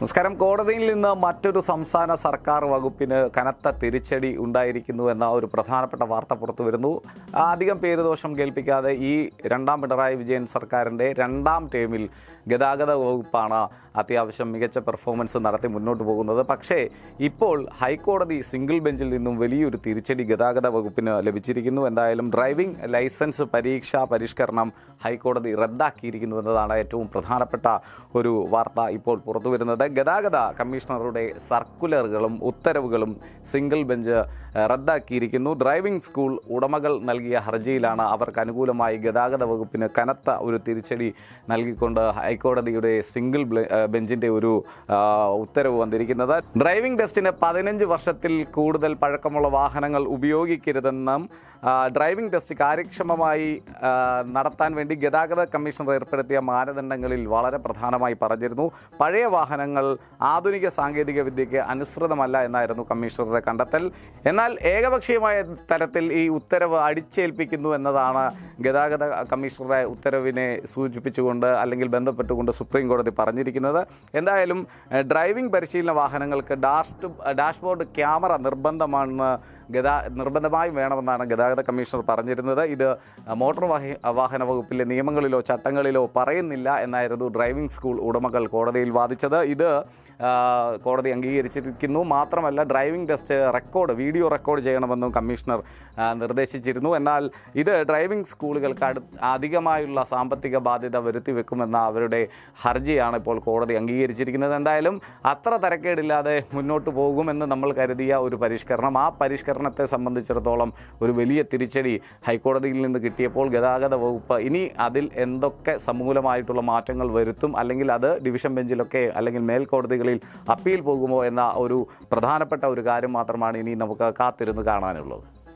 നമസ്കാരം. കോടതിയിൽ നിന്ന് മറ്റൊരു സംസ്ഥാന സർക്കാർ വകുപ്പിന് കനത്ത തിരിച്ചടി ഉണ്ടായിരിക്കുന്നു എന്ന ഒരു പ്രധാനപ്പെട്ട വാർത്ത പുറത്തു വരുന്നു. അധികം പേരുദോഷം കേൾപ്പിക്കാതെ ഈ രണ്ടാം പിണറായി വിജയൻ സർക്കാരിന്റെ രണ്ടാം ടേമിൽ ഗതാഗത വകുപ്പാണ് അത്യാവശ്യം മികച്ച പെർഫോമൻസ് നടത്തി മുന്നോട്ട് പോകുന്നത്. പക്ഷേ ഇപ്പോൾ ഹൈക്കോടതി സിംഗിൾ ബെഞ്ചിൽ നിന്നും വലിയൊരു തിരിച്ചടി ഗതാഗത വകുപ്പിന് ലഭിച്ചിരിക്കുന്നു. എന്തായാലും ഡ്രൈവിംഗ് ലൈസൻസ് പരീക്ഷാ പരിഷ്കരണം ഹൈക്കോടതി റദ്ദാക്കിയിരിക്കുന്നു എന്നതാണ് ഏറ്റവും പ്രധാനപ്പെട്ട ഒരു വാർത്ത ഇപ്പോൾ പുറത്തു വരുന്നത്. ഗതാഗത കമ്മീഷണറുടെ സർക്കുലറുകളും ഉത്തരവുകളും സിംഗിൾ ബെഞ്ച് റദ്ദാക്കിയിരിക്കുന്നു. ഡ്രൈവിംഗ് സ്കൂൾ ഉടമകൾ നൽകിയ ഹർജിയിലാണ് അവർക്ക് അനുകൂലമായി ഗതാഗത വകുപ്പിന് കനത്ത ഒരു തിരിച്ചടി നൽകിക്കൊണ്ട് ഹൈക്കോടതിയുടെ സിംഗിൾ ബെഞ്ചിന്റെ ഒരു ഉത്തരവ് വന്നിരിക്കുന്നത്. ഡ്രൈവിംഗ് ടെസ്റ്റിന് പതിനഞ്ച് വർഷത്തിൽ കൂടുതൽ പഴക്കമുള്ള വാഹനങ്ങൾ ഉപയോഗിക്കരുതെന്നും ഡ്രൈവിംഗ് ടെസ്റ്റ് കാര്യക്ഷമമായി നടത്താൻ വേണ്ടി ഗതാഗത കമ്മീഷണർ ഏർപ്പെടുത്തിയ മാനദണ്ഡങ്ങളിൽ വളരെ പ്രധാനമായി പറഞ്ഞിരുന്നു. പഴയ വാഹനങ്ങൾ ആധുനിക സാങ്കേതിക വിദ്യയ്ക്ക് അനുസൃതമല്ല എന്നായിരുന്നു കമ്മീഷണറുടെ കണ്ടെത്തൽ. എന്നാൽ ഏകപക്ഷീയമായ തരത്തിൽ ഈ ഉത്തരവ് അടിച്ചേൽപ്പിക്കുന്നു എന്നതാണ് ഗതാഗത കമ്മീഷണറുടെ ഉത്തരവിനെ സൂചിപ്പിച്ചുകൊണ്ട് അല്ലെങ്കിൽ ബന്ധപ്പെട്ടുകൊണ്ട് സുപ്രീം കോടതി പറഞ്ഞിരിക്കുന്നത്. എന്തായാലും ഡ്രൈവിംഗ് പരിശീലന വാഹനങ്ങൾക്ക് ഡാഷ് ഡാഷ്ബോർഡ് ക്യാമറ നിർബന്ധമാണ് ഗതാ നിർബന്ധമായും വേണമെന്നാണ് ഗതാഗത കമ്മീഷണർ പറഞ്ഞിരുന്നത്. ഇത് മോട്ടോർ വാഹി വാഹന വകുപ്പിലെ നിയമങ്ങളിലോ ചട്ടങ്ങളിലോ പറയുന്നില്ല എന്നായിരുന്നു ഡ്രൈവിംഗ് സ്കൂൾ ഉടമകൾ കോടതിയിൽ വാദിച്ചത്. ഇത് കോടതി അംഗീകരിച്ചിരിക്കുന്നു. മാത്രമല്ല driving test record video record ചെയ്യണമെന്നും കമ്മീഷണർ നിർദ്ദേശിച്ചിരുന്നു. എന്നാൽ ഇത് ഡ്രൈവിംഗ് സ്കൂളുകൾക്ക് അടു അധികമായുള്ള സാമ്പത്തിക ബാധ്യത വരുത്തി വെക്കുമെന്ന അവരുടെ ഹർജിയാണ് ഇപ്പോൾ കോടതി അംഗീകരിച്ചിരിക്കുന്നത്. എന്തായാലും അത്ര തരക്കേടില്ലാതെ മുന്നോട്ട് പോകുമെന്ന് നമ്മൾ കരുതിയ ഒരു പരിഷ്കരണം ആ പരിഷ്കരണത്തെ സംബന്ധിച്ചിടത്തോളം ഒരു വലിയ തിരിച്ചടി ഹൈക്കോടതിയിൽ നിന്ന് കിട്ടിയപ്പോൾ ഗതാഗത വകുപ്പ് ഇനി അതിൽ എന്തൊക്കെ സമൂലമായിട്ടുള്ള മാറ്റങ്ങൾ വരുത്തും അല്ലെങ്കിൽ അത് ഡിവിഷൻ ബെഞ്ചിലൊക്കെ അല്ലെങ്കിൽ മേൽക്കോടതികളിൽ അപ്പീൽ പോകുമോ എന്ന ഒരു പ്രധാനപ്പെട്ട ഒരു കാര്യം മാത്രമാണ് ഇനി നമുക്ക് കാത്തിരുന്ന് കാണാനുള്ളത്.